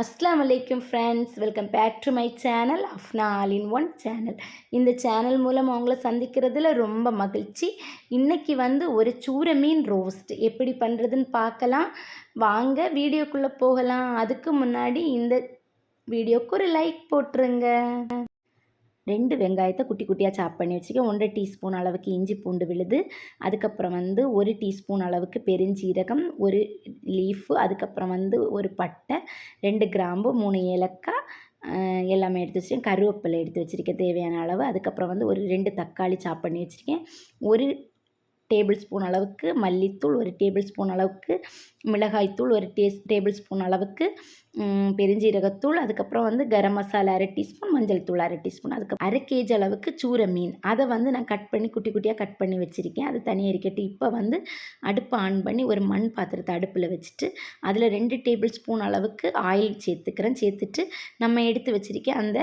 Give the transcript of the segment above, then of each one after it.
அஸ்லாம் வலைக்கும் friends welcome back to my channel Afna all in one channel இந்த channel மூலம் அவங்கள சந்திக்கிறதுல ரொம்ப மகிழ்ச்சி. இன்றைக்கி வந்து ஒரு சூர மீன் ரோஸ்ட் எப்படி பண்ணுறதுன்னு பார்க்கலாம். வாங்க வீடியோக்குள்ளே போகலாம். அதுக்கு முன்னாடி இந்த வீடியோக்கு ஒரு லைக் போட்டுருங்க. ரெண்டு வெங்காயத்தை குட்டி குட்டியாக சாப் பண்ணி வச்சுக்க ஒன்றரை டீஸ்பூன் அளவுக்கு இஞ்சி பூண்டு விழுது அதுக்கப்புறம் வந்து ஒரு டீஸ்பூன் அளவுக்கு பெருஞ்சீரகம் ஒரு லீஃபு அதுக்கப்புறம் வந்து ஒரு பட்டை ரெண்டு கிராம்பு மூணு ஏலக்காய் எல்லாமே எடுத்து வச்சுருக்கேன். கருவேப்பிலை எடுத்து வச்சுருக்கேன். தேவையான அளவு. அதுக்கப்புறம் வந்து ஒரு ரெண்டு தக்காளி சாப் பண்ணி வச்சுருக்கேன். ஒரு டேபிள் ஸ்பூன் அளவுக்கு மல்லித்தூள் ஒரு டேபிள் ஸ்பூன் அளவுக்கு மிளகாய்த்தூள் ஒரு டேஸ் டேபிள் ஸ்பூன் அளவுக்கு பெருஞ்சீரகத்தூள் அதுக்கப்புறம் வந்து கரம் மசாலா அரை டீஸ்பூன் மஞ்சள் தூள் அரை டீஸ்பூன் அதுக்கு அரை கேஜி அளவுக்கு சூர மீன். அதை வந்து நான் கட் பண்ணி குட்டி குட்டியாக கட் பண்ணி வச்சுருக்கேன். அது தனியாக இருக்கட்டு இப்போ வந்து அடுப்பை ஆன் பண்ணி ஒரு மண் பாத்திரத்தை அடுப்பில் வச்சுட்டு அதில் ரெண்டு டேபிள் ஸ்பூன் அளவுக்கு ஆயில் சேர்த்துக்கிறேன். சேர்த்துட்டு நம்ம எடுத்து வச்சுருக்கேன் அந்த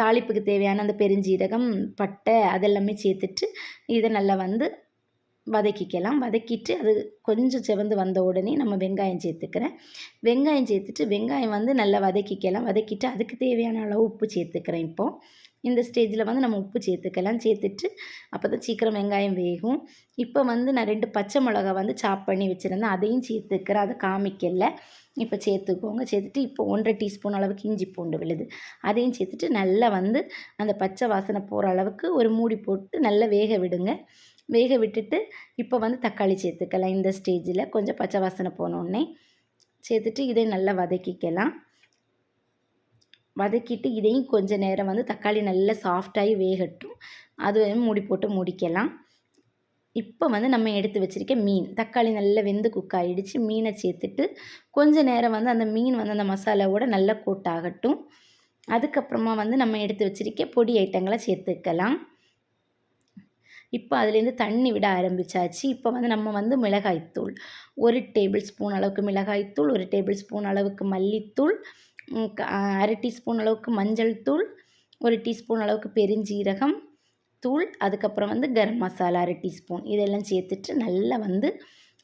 தாளிப்புக்கு தேவையான அந்த பெருஞ்சீரகம் பட்டை அதெல்லாமே சேர்த்துட்டு இதை நல்லா வந்து வதக்கிக்கலாம். வதக்கிட்டு அது கொஞ்சம் செவந்து வந்த உடனே நம்ம வெங்காயம் சேர்த்துக்கிறேன். வெங்காயம் சேர்த்துட்டு வெங்காயம் வந்து நல்லா வதக்கிக்கலாம். வதக்கிட்டு அதுக்கு தேவையான அளவு உப்பு சேர்த்துக்கிறேன் இப்போது இந்த ஸ்டேஜில் வந்து நம்ம உப்பு சேர்த்துக்கலாம். சேர்த்துட்டு அப்போ தான் சீக்கிரம் வெங்காயம் வேகும். இப்போ வந்து நான் ரெண்டு பச்சை மிளகா வந்து சாப் பண்ணி வச்சுருந்தேன். அதையும் சேர்த்துக்கிறேன். அதை காமிக்கல. இப்போ சேர்த்துக்கோங்க. சேர்த்துட்டு இப்போ ஒன்றரை டீஸ்பூன் அளவுக்கு இஞ்சி பூண்டு விழுது. அதையும் சேர்த்துட்டு நல்லா வந்து அந்த பச்சை வாசனை போகிற அளவுக்கு ஒரு மூடி போட்டு நல்லா வேக விடுங்க. வேக விட்டுட்டு இப்போ வந்து தக்காளி சேர்த்துக்கலாம். இந்த ஸ்டேஜில் கொஞ்சம் பச்சை வாசனை போனோடனே சேர்த்துட்டு இதை நல்லா வதக்கிக்கலாம். வதக்கிட்டு இதையும் கொஞ்சம் நேரம் வந்து தக்காளி நல்லா சாஃப்டாகி வேகட்டும். அது மூடி போட்டு முடிக்கலாம். இப்போ வந்து நம்ம எடுத்து வச்சுருக்க மீன் தக்காளி நல்லா வெந்து குக் ஆகிடுச்சு மீனை சேர்த்துட்டு கொஞ்சம் நேரம் வந்து அந்த மீன் வந்து அந்த மசாலாவோட நல்லா கூட்டாகட்டும் அதுக்கப்புறமா வந்து நம்ம எடுத்து வச்சிருக்க பொடி ஐட்டங்களை சேர்த்துக்கலாம். இப்போ அதுலேருந்து தண்ணி விட ஆரம்பிச்சாச்சு. இப்போ வந்து நம்ம வந்து மிளகாய்த்தூள் ஒரு டேபிள் ஸ்பூன் அளவுக்கு மிளகாய்த்தூள் ஒரு டேபிள் ஸ்பூன் அளவுக்கு மல்லித்தூள் அரை டீஸ்பூன் அளவுக்கு மஞ்சள் தூள் ஒரு டீஸ்பூன் அளவுக்கு பெருஞ்சீரகம் தூள் அதுக்கப்புறம் வந்து கரம் மசாலா அரை டீஸ்பூன். இதெல்லாம் சேர்த்துட்டு நல்லா வந்து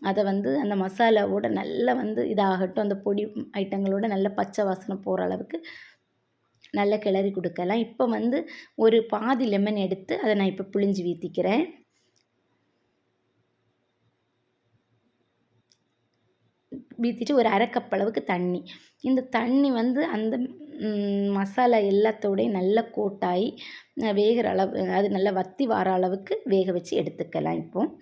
அதை வந்து அந்த மசாலாவோட நல்லா வந்து இதாகட்டும். அந்த பொடி ஐட்டங்களோட நல்ல பச்சை வாசனை போகிற அளவுக்கு நல்லா கிளறி கொடுக்கலாம். இப்போ வந்து ஒரு பாதி லெமன் எடுத்து அதை நான் இப்போ புழிஞ்சு வீத்திக்கிறேன். வீத்திட்டு ஒரு அரை கப் அளவுக்கு தண்ணி. இந்த தண்ணி வந்து அந்த மசாலா எல்லாத்தோடையும் நல்லா கோட்டாகி வேகிற அளவு அது நல்லா வத்தி வர அளவுக்கு வேக வச்சு எடுத்துக்கலாம் இப்போது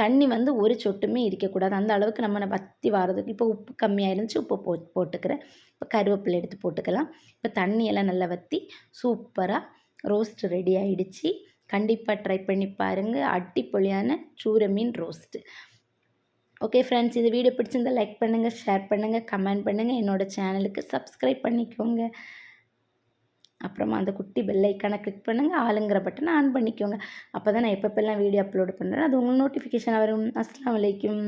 தண்ணி வந்து ஒரு சொட்டுமே இருக்கக்கூடாது. அந்த அளவுக்கு நம்ம வத்தி வரதுக்கு இப்போ உப்பு கம்மியாக இருந்துச்சு உப்பு போ போட்டுக்கிறேன். இப்போ கருவேப்பிலை எடுத்து போட்டுக்கலாம். இப்போ தண்ணியெல்லாம் நல்லா வற்றி சூப்பராக ரோஸ்ட் ரெடி ஆகிடுச்சு கண்டிப்பாக ட்ரை பண்ணி பாருங்கள் அட்டிப்பொழியான சூர மீன் ரோஸ்ட்டு ஓகே ஃப்ரெண்ட்ஸ் இது வீடியோ பிடிச்சிருந்தா லைக் பண்ணுங்கள் ஷேர் பண்ணுங்கள் கமெண்ட் பண்ணுங்கள் என்னோடய சேனலுக்கு சப்ஸ்கிரைப் பண்ணிக்கோங்க. அப்புறமா அந்த குட்டி பெல் ஐக்கானை கிளிக் பண்ணுங்கள் ஆளுங்கிற பட்டனை ஆன் பண்ணிக்கோங்க. அப்போ தான் நான் எப்பப்பெல்லாம் வீடியோ அப்லோட் பண்ணுறேன் அது உங்களுக்கு நோட்டிஃபிகேஷன் வரும். அஸ்லாம் வலைக்கும்